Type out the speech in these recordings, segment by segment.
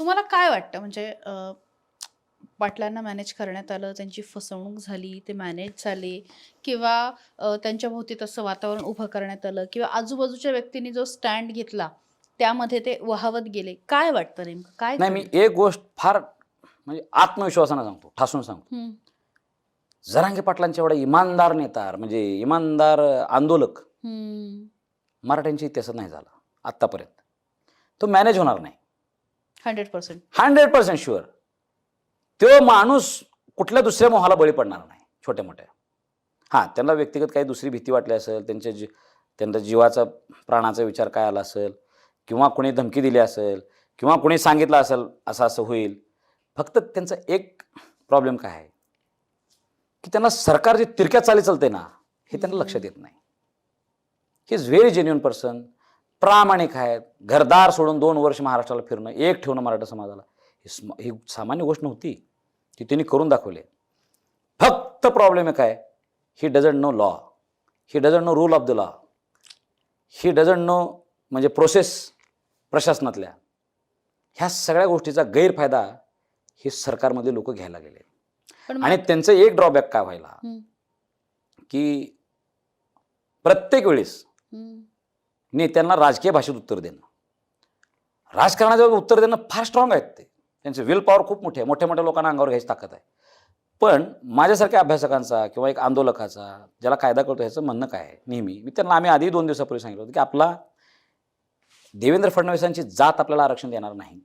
तुम्हाला काय वाटतं? म्हणजे अ, पाटलांना मॅनेज करण्यात आलं त्यांची फसवणूक झाली ते मॅनेज झाले किंवा अ, त्यांच्या भोवती तसं वातावरण उभं करण्यात आलं किंवा आजूबाजूच्या व्यक्तींनी जो स्टँड घेतला त्यामध्ये ते वाहवत गेले. काय वाटतं नेमकं? काय नाही मी? एक गोष्ट फार म्हणजे आत्मविश्वासानं सांगतो ठासून सांगतो. हम्म, जरांगे पाटलांच्या एवढा इमानदार नेता म्हणजे इमानदार आंदोलक हम्म. मराठ्यांच्या इतिहासात नाही झाला आत्तापर्यंत. तो मॅनेज होणार नाही. Hundred percent. Hundred percent sure तो माणूस कुठल्या दुसऱ्या मोहाला बळी पडणार नाही छोट्या मोठ्या हां त्यांना व्यक्तिगत काही दुसरी भीती वाटली असेल त्यांच्या जी त्यांचा जीवाचा प्राणाचा विचार काय आला असेल किंवा कोणी धमकी दिली असेल किंवा कोणी सांगितलं असेल असं असं होईल फक्त त्यांचा एक प्रॉब्लेम काय आहे? की त्यांना सरकार जे तिरक्या चाली चालते ना हे त्यांना लक्षात येत नाही. He is very genuine person प्रामाणिक आहेत. घरदार सोडून दोन वर्ष महाराष्ट्राला फिरणं एक ठेवणं मराठा समाजाला. ही स्म- ही सामान्य गोष्ट नव्हती. ती त्यांनी करून दाखवली. फक्त प्रॉब्लेम आहे. काय he doesn't know law he doesn't know rule of the law he doesn't know म्हणजे प्रोसेस प्रशासनातल्या. ह्या सगळ्या गोष्टीचा गैरफायदा हे सरकारमध्ये लोक घ्यायला गेले. आणि त्यांचं एक ड्रॉबॅक काय व्हायला? की प्रत्येक वेळेस. नेत्यांना राजकीय भाषेत उत्तर देणं. राजकारणाच्या उत्तर देणं फार स्ट्रॉंग आहेत ते. त्यांचे विल पॉवर खूप मोठी आहे. मोठ्या मोठ्या लोकांना अंगावर घ्यायची ताकद आहे. पण माझ्यासारख्या अभ्यासकांचा किंवा एक आंदोलकाचा ज्याला कायदा करतो ह्याचं म्हणणं काय आहे? नेहमी. मी त्यांना आम्ही आधी दोन दिवसापूर्वी सांगितलं होतं की आपला देवेंद्र फडणवीसांची जात आपल्याला आरक्षण देणार नाही.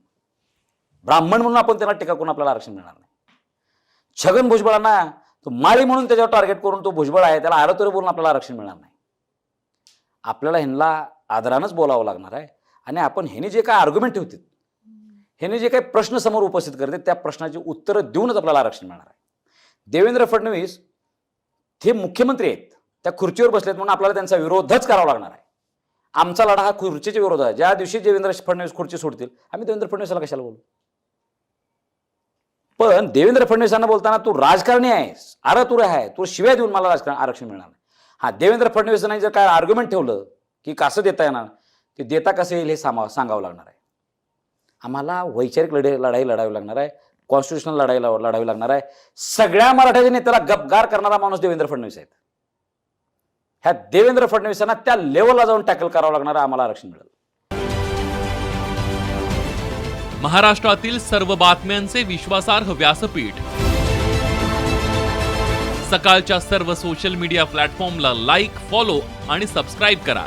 ब्राह्मण म्हणून आपण त्यांना टीका करून आपल्याला आरक्षण मिळणार नाही. छगन भुजबळांना तो माळी म्हणून त्याच्यावर टार्गेट करून तो भुजबळ आहे त्याला आरोतोरे बोलून आपल्याला आरक्षण मिळणार नाही. आपल्याला ह्यांना आदरानंच बोलावं लागणार आहे. आणि आपण ह्याने जे काय आर्ग्युमेंट ठेवतील ह्याने जे काही प्रश्न समोर उपस्थित करते त्या प्रश्नाची उत्तरं देऊनच आपल्याला आरक्षण मिळणार आहे. देवेंद्र फडणवीस हे मुख्यमंत्री आहेत. त्या खुर्चीवर बसलेत म्हणून आपल्याला त्यांचा विरोधच करावा लागणार आहे. आमचा लढा हा खुर्चीच्या विरोध आहे. ज्या दिवशी देवेंद्र फडणवीस खुर्ची सोडतील आम्ही देवेंद्र फडणवीसाला कशाला बोलू? पण देवेंद्र फडणवीसांना बोलताना तू राजकारणी आहेस आरतुर आहे तू शिवाय देऊन मला राजकारण आरक्षण मिळणार नाही. हा देवेंद्र फडणवीसांनी जर काय आर्ग्युमेंट ठेवलं की कसं देता येणार? ते देता कसं येईल हे सामा सांगावं लागणार आहे. आम्हाला वैचारिक लढाई लढाई लढावी लागणार आहे. कॉन्स्टिट्युशनल लढाई लढावी लागणार आहे. सगळ्या मराठ्याच्या नेत्याला गपगार करणारा माणूस देवेंद्र फडणवीस आहेत. ह्या देवेंद्र फडणवीसांना त्या लेवलला जाऊन टॅकल करावं लागणार आहे आम्हाला आरक्षण मिळेल. महाराष्ट्रातील सर्व बातम्यांचे विश्वासार्ह व्यासपीठ. सकाळच्या सर्व सोशल मीडिया प्लॅटफॉर्मला लाईक फॉलो आणि सबस्क्राईब करा.